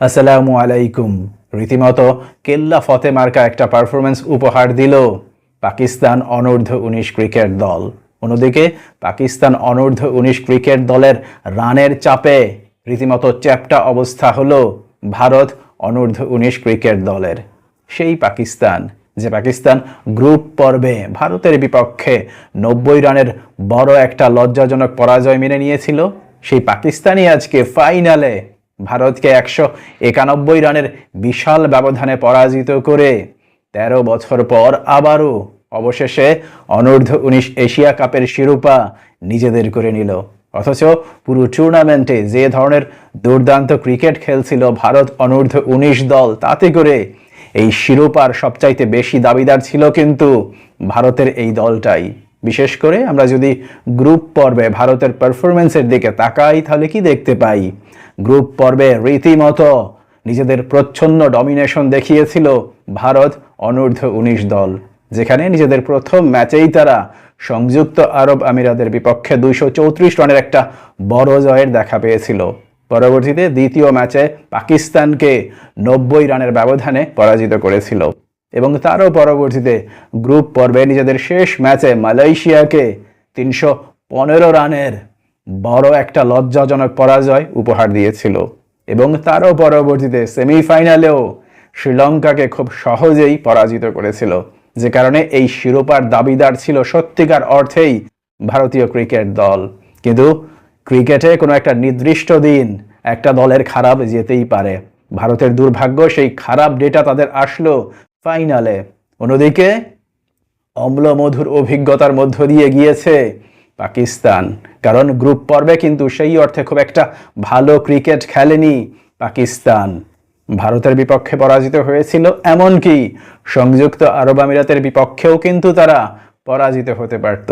আসসালামু আলাইকুম। রীতিমতো কেল্লা ফতে মার্কা একটা পারফরমেন্স উপহার দিল পাকিস্তান অনূর্ধ্ব উনিশ ক্রিকেট দল। অন্যদিকে পাকিস্তান অনূর্ধ্ব উনিশ ক্রিকেট দলের রানের চাপে রীতিমতো চ্যাপটা অবস্থা হলো ভারত অনূর্ধ্ব উনিশ ক্রিকেট দলের। সেই পাকিস্তান, যে পাকিস্তান গ্রুপ পর্বে ভারতের বিপক্ষে নব্বই রানের বড় একটা লজ্জাজনক পরাজয় মেনে নিয়েছিল, সেই পাকিস্তানই আজকে ফাইনালে ভারতকে একশো একানব্বই রানের বিশাল ব্যবধানে পরাজিত করে তেরো বছর পর আবারও অবশেষে অনূর্ধ্ব উনিশ এশিয়া কাপের শিরোপা নিজেদের করে নিল। অথচ পুরো টুর্নামেন্টে যে ধরনের দুর্দান্ত ক্রিকেট খেলছিল ভারত অনূর্ধ্ব উনিশ দল, তাতে করে এই শিরোপার সবচাইতে বেশি দাবিদার ছিল কিন্তু ভারতের এই দলটাই। বিশেষ করে আমরা যদি গ্রুপ পর্বে ভারতের পারফরমেন্সের দিকে তাকাই, তাহলে কি দেখতে পাই? গ্রুপ পর্বে রীতিমতো নিজেদের প্রচ্ছন্ন ডমিনেশন দেখিয়েছিল ভারত অনূর্ধ্ব উনিশ দল। যেখানে নিজেদের প্রথম ম্যাচেই তারা সংযুক্ত আরব আমিরাতের বিপক্ষে দুইশো চৌত্রিশ রানের একটা বড় জয়ের দেখা পেয়েছিল। পরবর্তীতে দ্বিতীয় ম্যাচে পাকিস্তানকে নব্বই রানের ব্যবধানে পরাজিত করেছিল। এবং তারও পরবর্তীতে গ্রুপ পর্বে নিজেদের শেষ ম্যাচে মালয়েশিয়াকে তিনশো পনেরো রানের বড় একটা লজ্জাজনক পরাজয় উপহার দিয়েছিল এবং তারও পরবর্তীতে সেমিফাইনালেও শ্রীলঙ্কাকে খুব সহজেই পরাজিত করেছিল। যে কারণে এই শিরোপার দাবিদার ছিল সত্যিকার অর্থেই ভারতীয় ক্রিকেট দল। কিন্তু ক্রিকেটে কোনো একটা নির্দিষ্ট দিন একটা দলের খারাপ যেতেই পারে। ভারতের দুর্ভাগ্য, সেই খারাপ ডেটা তাদের আসলো ফাইনালে। অন্যদিকে অম্লমধুর অভিজ্ঞতার মধ্য দিয়ে গিয়েছে পাকিস্তান। কারণ গ্রুপ পর্বে কিন্তু সেই অর্থে খুব একটা ভালো ক্রিকেট খেলেনি পাকিস্তান। ভারতের বিপক্ষে পরাজিত হয়েছিল এমনকি সংযুক্ত আরব আমিরাতের বিপক্ষেও কিন্তু তারা পরাজিত হতে পারত।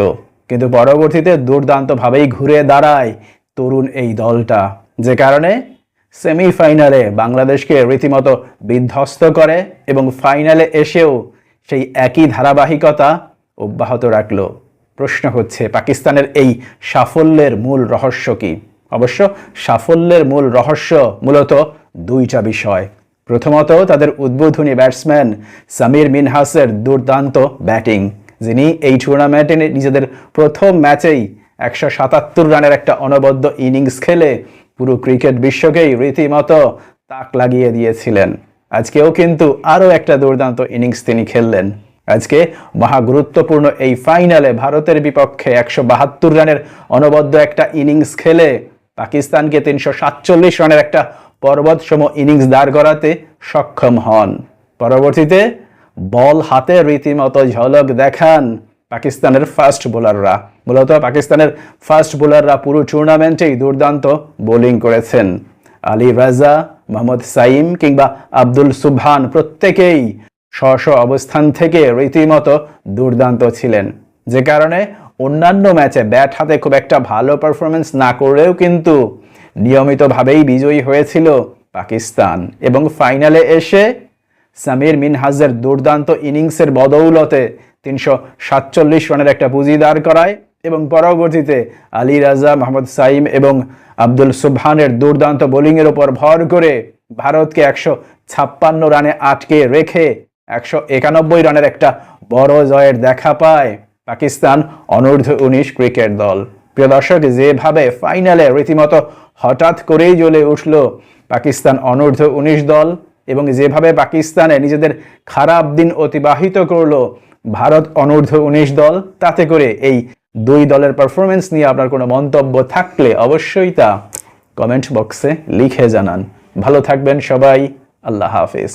কিন্তু পরবর্তীতে দুর্দান্তভাবেই ঘুরে দাঁড়ায় তরুণ এই দলটা। যে কারণে সেমিফাইনালে বাংলাদেশকে রীতিমতো বিধ্বস্ত করে এবং ফাইনালে এসেও সেই একই ধারাবাহিকতা অব্যাহত রাখল। প্রশ্ন হচ্ছে, পাকিস্তানের এই সাফল্যের মূল রহস্য কি? অবশ্য সাফল্যের মূল রহস্য মূলত দুইটা বিষয়। প্রথমত, তাদের উদ্বোধনী ব্যাটসম্যান সামির মিনহাসের দুর্দান্ত ব্যাটিং, যিনি এই টুর্নামেন্টে নিজেদের প্রথম ম্যাচেই একশো সাতাত্তর রানের একটা অনবদ্য ইনিংস খেলে পুরো ক্রিকেট বিশ্বকেই রীতিমতো তাক লাগিয়ে দিয়েছিলেন। আজকেও কিন্তু আরও একটা দুর্দান্ত ইনিংস তিনি খেললেন। আজকে মহা গুরুত্বপূর্ণ এই ফাইনালে ভারতের বিপক্ষে একশো বাহাত্তর রানের অনবদ্য একটা ইনিংস খেলে পাকিস্তানকে তিনশো সাতচল্লিশ রানের একটা পর্বতসম ইনিংস দাঁড় করাতে সক্ষম হন। পরবর্তীতে বল হাতে রীতিমতো ঝলক দেখান পাকিস্তানের ফাস্ট বোলাররা। মূলত পাকিস্তানের ফাস্ট বোলাররা পুরো টুর্নামেন্টেই দুর্দান্ত বোলিং করেছেন। আলী রাজা, মোহাম্মদ সাইম কিংবা আব্দুল সুবহান প্রত্যেকেই স্ব অবস্থান থেকে রীতিমতো দুর্দান্ত ছিলেন। যে কারণে অন্যান্য ম্যাচে ব্যাট হাতে খুব একটা ভালো পারফরমেন্স না করলেও কিন্তু নিয়মিতভাবেই বিজয়ী হয়েছিল পাকিস্তান। এবং ফাইনালে এসে সামির মিনহাজের দুর্দান্ত ইনিংসের বদৌলতে তিনশো সাতচল্লিশ রানের একটা পুঁজি দাঁড় করায় এবং পরবর্তীতে আলী রাজা, মোহাম্মদ সাইম এবং আব্দুল সুবহানের দুর্দান্ত বোলিংয়ের ওপর ভর করে ভারতকে একশো ছাপ্পান্ন রানে আটকে রেখে একশো একানব্বই রানের একটা বড় জয়ের দেখা পায় পাকিস্তান অনূর্ধ্ব উনিশ ক্রিকেট দল। প্রিয় দর্শক, যেভাবে ফাইনালে রীতিমতো হঠাৎ করেই জ্বলে উঠল পাকিস্তান অনূর্ধ্ব উনিশ দল এবং যেভাবে পাকিস্তানে নিজেদের খারাপ দিন অতিবাহিত করল ভারত অনূর্ধ্ব উনিশ দল, তাতে করে এই দুই দলের পারফরমেন্স নিয়ে আপনার কোনো মন্তব্য থাকলে অবশ্যই তা কমেন্ট বক্সে লিখে জানান। ভালো থাকবেন সবাই, আল্লাহ হাফিজ।